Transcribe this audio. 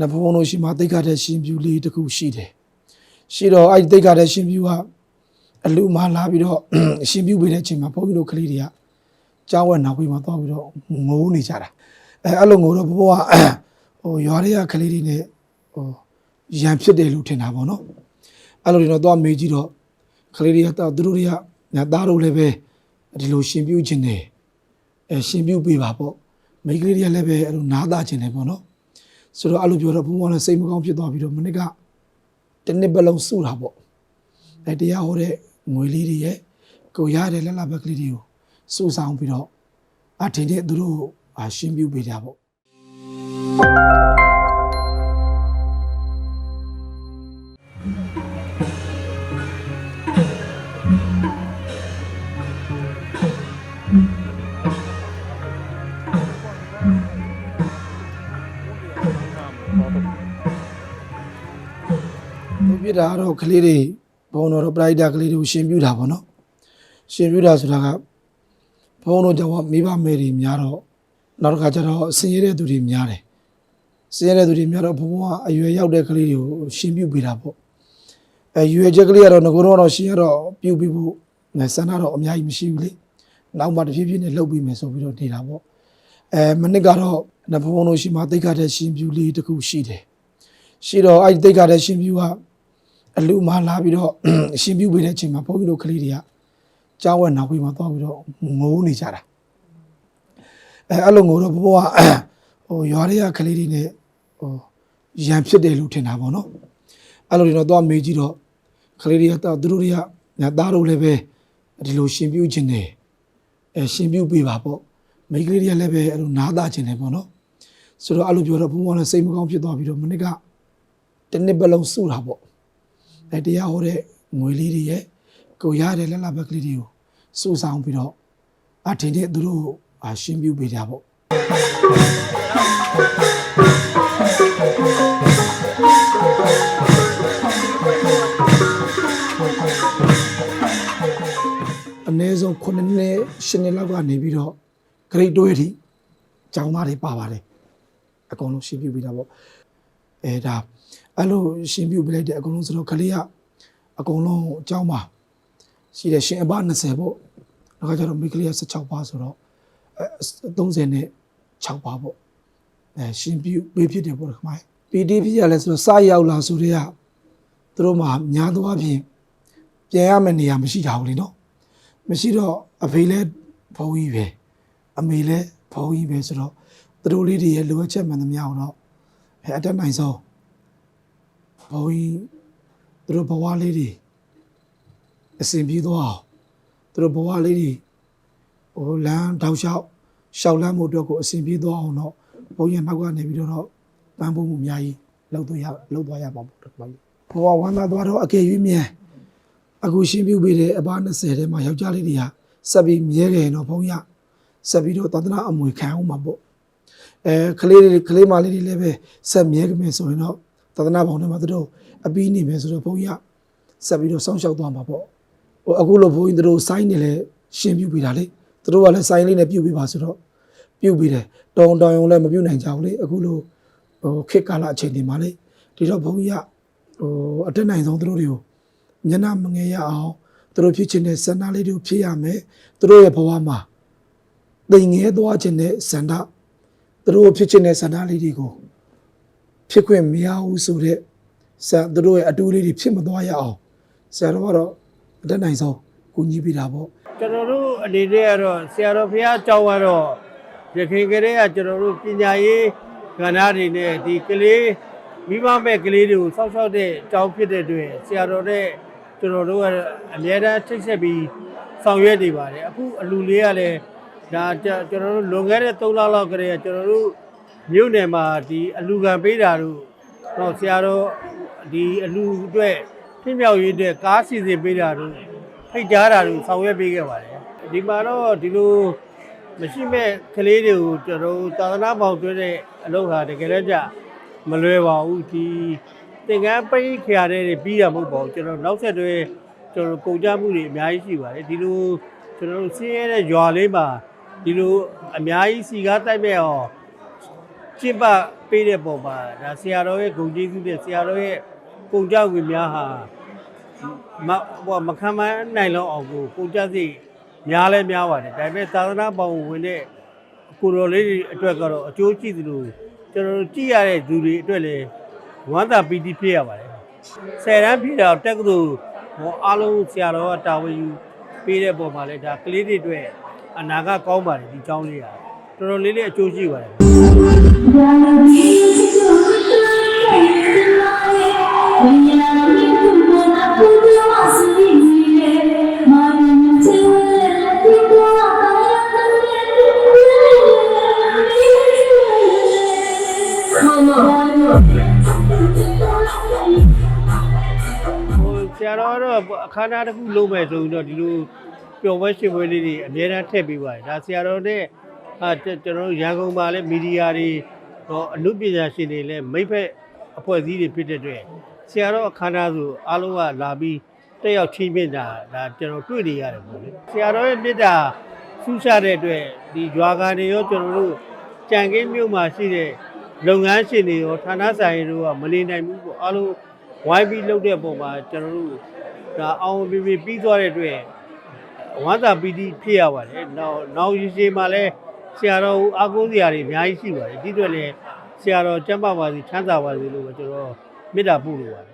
နဖုံတို့ရှိမှတိတ်ခတဲ့ရှင်ပြူလေးတစ်ခုရှိတယ်ရှိတော့အဲ့ဒီတိတ်ခတဲ့ရှင်ပြူကအလူမလာပြီးတော့ရှင်ပြူပေးတဲ့အချိန်မှာဘုန်းကြီးတို့ကလေးတွေကကြောက်ဝက်နောက်ပြီးမှသွားပြီးတော့ငိုးနေကြတာအဲအဲ့လိုငိုတော့ဘဘကဟိုရွာတွေကကလေးတွေနဲ့ဟိုရံဖြစ်တယ်လို့ထင်တာပေါ့နော်အဲ့လိုတွေတော့သွားမေးကြည့်တော့ကလေးတွေကသူတို့တွေကညာသားတို့လည်းပဲဒီလိုရှင်ပြူခြင်းတယ်အဲရှင်ပြူပေးပါပေါ့မိန်းကလေးတွေကလည်းပဲအဲ့လိုနားသားခြင်းတယ်ပေါ့နော် ဆိုတော့အဲ့လိုပြောတော့ဘုံဘုံလည်းစိတ်မကောင်းဖြစ်သွားပြီးတော့မနစ်ကတစ်နှစ်ပတ်လုံးစုတာပေါ့အဲတရားဟောတဲ့ငွေလေးတွေရဲ့ကိုရတဲ့လက်လက်ဘက်ကလေးတွေကိုစုဆောင်ပြီးတော့အထင်တဲ့သူတို့အာရှင်းပြပေးကြပေါ့ သူပြတာကတော့ကလေးတွေဘုံတော်တော့ပရိုက်တာကလေးတွေကိုရှင်းပြတာပေါ့နော်ရှင်းပြတာဆိုတာကဘုံတော်ကြောင့်မိဘမယ်တွေများတော့နောက်တစ်ခါကျတော့ဆင်းရဲတဲ့သူတွေများတယ်ဆင်းရဲတဲ့သူတွေများတော့ဘုံကအရွယ်ရောက်တဲ့ကလေးတွေကိုရှင်းပြပေးတာပေါ့အဲရွယ်ချက်ကလေးကတော့ငကိုတော့ရှင်းရတော့ပြုတ်ပြီးဖို့ဆန္ဒတော့အများကြီးမရှိဘူးလေနောက်မှတစ်ဖြည်းဖြည်းနဲ့လှုပ်ပြီးမယ်ဆိုပြီးတော့နေတာပေါ့အဲမနစ်ကတော့နဖုံတို့ရှိမှတိတ်ခတဲ့ရှင်းပြလေးတစ်ခုရှိတယ်ရှိတော့အဲ့ဒီတိတ်ခါတဲ့ရှင်ပြူက အလူမလာပြီးတော့ရှင်ပြူပေးတဲ့အချိန်မှာဘုန်းကြီးတို့ကလေးတွေကကြောက်ဝက်နောက်ပြီးမှသွားပြီးတော့ငိုးနေကြတာအဲအဲ့လိုငိုတော့ဘဘကဟိုရွာတွေကကလေးတွေနဲ့ဟိုရံဖြစ်တယ်လို့ထင်တာပေါ့နော်အဲ့လိုတွေတော့သွားမေးကြည့်တော့ကလေးတွေကသူတို့တွေကညာသားတို့လည်းပဲဒီလိုရှင်ပြူခြင်းတယ်အဲရှင်ပြူပေးပါပေါ့မိန်းကလေးတွေကလည်းပဲအဲ့လိုနားသားခြင်းတယ်ပေါ့နော်ဆိုတော့အဲ့လိုပြောတော့ဘုံဘုံလည်းစိတ်မကောင်းဖြစ်သွားပြီးတော့မနစ်ကတစ်နှစ်ပတ်လုံးစုတာပေါ့ အဲတရားဟောတဲ့ငွေလေးတွေရဲ့ကိုရတဲ့လက်လက်ဘက်ကလေးတွေကိုစုဆောင်ပြီးတော့အထင်တဲ့သူတို့အာရှင်းပြပေးကြပေါ့အနည်းဆုံး9နှစ်10နှစ်လောက်ကနေပြီးတော့ grade 2အထိကျောင်းသားတွေပါပါတယ်အကုန်လုံးရှင်းပြပေးတာပေါ့အဲဒါ အဲ့လိုရှင်းပြပြလိုက်တဲ့အကုန်လုံးဆိုတော့ကလေးကအကုန်လုံးအကြောင်းပါရှိတယ်ရှင်အပ20ပေါ့နောက်ခါကျတော့မိကလေးက16ပါဆိုတော့အဲ30နဲ့6ပါပေါ့အဲရှင်းပြပေးဖြစ်တယ်ပေါ့ခမိုင်း PD ဖြစ်ရလဲဆိုတော့စရောက်လာဆိုတော့သူတို့မှညာသွားဖြင့်ပြန်ရမယ့်နေရာမရှိကြဘူးလीနော်မရှိတော့အဖေလဲဘုံကြီးပဲအမေလဲဘုံကြီးပဲဆိုတော့သူတို့လေးတွေရဲ့လိုအပ်ချက်မှန်သမျှကိုတော့အဲအတက်နိုင်ဆုံး ဘုံကြီးသူတို့ဘဝလေးတွေအစဉ်ပြေသွားအောင်သူတို့ဘဝလေးတွေဟိုလမ်းတောက်လျှောက်ရှောက်လမ်းမှုအတွက်ကိုအစဉ်ပြေသွားအောင်တော့ဘုံကြီးနောက်ကနေပြီးတော့ပန်းဖို့မှုအများကြီးလောက်တော့ရလောက်သွားရမှာပေါ့ဒီမှာဘဝဝမ်းသာသွားတော့အကယ်၍မြန်အခုရှင်းပြပေးတဲ့အပား20ထဲမှာယောက်ျားလေးတွေကဆက်ပြီးမြဲခဲ့ရင်တော့ဘုံကြီးဆက်ပြီးတော့သာသနာအမွေခံအောင်မှာပေါ့အဲကလေးတွေကလေးမလေးတွေလည်းပဲဆက်မြဲကြမယ်ဆိုရင်တော့ သာသနာပေါင်းထဲမှာသူတို့အပီးနေမယ်ဆိုတော့ဘုန်းကြီးကဆက်ပြီးတော့စောင့်ရှောက်သွားမှာပေါ့ဟိုအခုလိုဘုန်းကြီးတို့စိုင်းနေလဲရှင်းပြပေးတာလေသူတို့ကလည်းစိုင်းလေးနဲ့ပြုတ်ပေးပါဆိုတော့ပြုတ်ပေးတယ်တောင်းတောင်းရုံလည်းမပြုတ်နိုင်ကြဘူးလေအခုလိုဟိုခေတ်ကာလအချိန်တွေမှာလေဒီတော့ဘုန်းကြီးကဟိုအတက်နိုင်ဆုံးသူတို့တွေကိုမျက်နှာမငယ်ရအောင်သူတို့ဖြစ်ချင်တဲ့စန္ဒလေးတွေကိုဖြစ်ရမယ်သူတို့ရဲ့ဘဝမှာတိမ်ငဲသွားခြင်းတဲ့စန္ဒသူတို့ဖြစ်ချင်တဲ့ဆန္ဒလေးတွေကို ဖြစ်ခွင့်မရဘူးဆိုတော့ဆရာသူတို့ရဲ့အတူလေးတွေဖြစ်မသွားရအောင်ဆရာတော်ကတော့အတက်နိုင်ဆုံးကူညီပေးတာပေါ့ကျွန်တော်တို့အနေနဲ့ကတော့ဆရာတော်ဘုရားအကြောင်းကတော့ရခိုင်ကလေးကကျွန်တော်တို့ပညာရေးကဏ္ဍတွေနဲ့ဒီကလေးမိဘမဲ့ကလေးတွေကိုစောင့်ရှောက်တဲ့အကြောင်းဖြစ်တဲ့အတွက်ဆရာတော်နဲ့ကျွန်တော်တို့ကအများအားထိတ်ဆက်ပြီးဆောင်ရွက်နေပါတယ်အခုအလူလေးကလည်းဒါကျွန်တော်တို့လွန်ခဲ့တဲ့3လလောက်ကလေးကကျွန်တော်တို့ မြို့နယ်မှာဒီအလူခံပေးတာတို့တော့ဆရာတော်ဒီအလူအတွက်ဖြစ်မြောက်ရေးအတွက်ကားစီစဉ်ပေးတာတို့ဖိတ်ကြားတာတွေဆောင်ရွက်ပေးခဲ့ပါတယ်ဒီမှာတော့ဒီလိုမရှိမဲ့ကလေးတွေကိုကျွန်တော်တို့သာသနာပေါင်းတွဲတဲ့အလုပ်ဟာတကယ်တော့ကြမလွယ်ပါဘူးဒီသင်္ကန်းပိတ်ခရတဲ့တွေပြီးတာမဟုတ်ပါဘူးကျွန်တော်နောက်ဆက်တွဲကျွန်တော်ကုန်ကြမှုတွေအများကြီးရှိပါတယ်ဒီလိုကျွန်တော်တို့ဆင်းရဲတဲ့ရွာလေးမှာဒီလိုအများကြီးစီကားတိုက်မဲ့အောင် ကျင့်ပပေးတဲ့ပုံမှာဒါဆရာတော်ရဲ့ဂုဏ်ကျေးဇူးနဲ့ဆရာတော်ရဲ့ပုံကြွေများဟာမဟိုမခံမနိုင်လောက်အောင်ကိုပုံကြစိတ်များလဲများပါတယ်ဒါပေမဲ့သာသနာပေါင်းဝင်တဲ့ကိုတော်လေးတွေအတွက်ကတော့အကျိုးကြည့်သလိုကျွန်တော်တို့ကြည့်ရတဲ့သူတွေအတွက်လည်းဝမ်းသာပီတိဖြစ်ရပါတယ်ဆယ်တန်းဖြစ်တော့တက္ကသိုလ်ဟောအားလုံးဆရာတော်ကတာဝန်ယူပေးတဲ့ပုံမှာလည်းဒါကလေးတွေအတွက်အနာကကောင်းပါတယ်ဒီကျောင်းလေးကတော်တော်လေးလေးအကျိုးရှိပါတယ် ဆရာတော်ကတော့အခမ်းအနားတစ်ခုလုပ်မယ်ဆိုရင်တော့ဒီလိုပျော်ပွဲရှင်ပွဲလေးတွေအများအားထည့်ပေးပါတယ်ဒါဆရာတော်နဲ့အာကျွန်တော်တို့ရန်ကုန်မှာလည်းမီဒီယာတွေ ဟောအမှုပညာရှင်တွေလည်းမိဖက်အဖွဲ့အစည်းတွေဖြစ်တဲ့အတွက်ဆရာတော်အခမ်းအနားဆိုအားလုံးကလာပြီးတက်ရောက်ချင်းမြင့်တာဒါကျွန်တော်တွေ့နေရတယ်ပေါ့လေဆရာတော်ရဲ့မေတ္တာဆူးရှာတဲ့အတွက်ဒီဂျွာကန်တွေရောကျွန်တော်တို့ကြံကင်းမြို့မှာရှိတဲ့လုပ်ငန်းရှင်တွေရောဌာနဆိုင်တွေရောမနေနိုင်ဘူးပေါ့အားလုံးဝိုင်းပြီးလုပ်တဲ့ပုံမှာကျွန်တော်တို့ဒါအောင်ပြပြပြီးသွားတဲ့အတွက်ဝမ်းသာပီတိဖြစ်ရပါတယ်။နောက်နောက်ရည်ရှိမှလည်း ဆရာတော်ဦးအားကိုးစရာတွေအများကြီးရှိပါတယ်။ဒီအတွက်လည်းဆရာတော်ကျမ်းပါပါစေချမ်းသာပါစေလို့ပဲကျွန်တော်မေတ္တာပို့လိုပါတယ်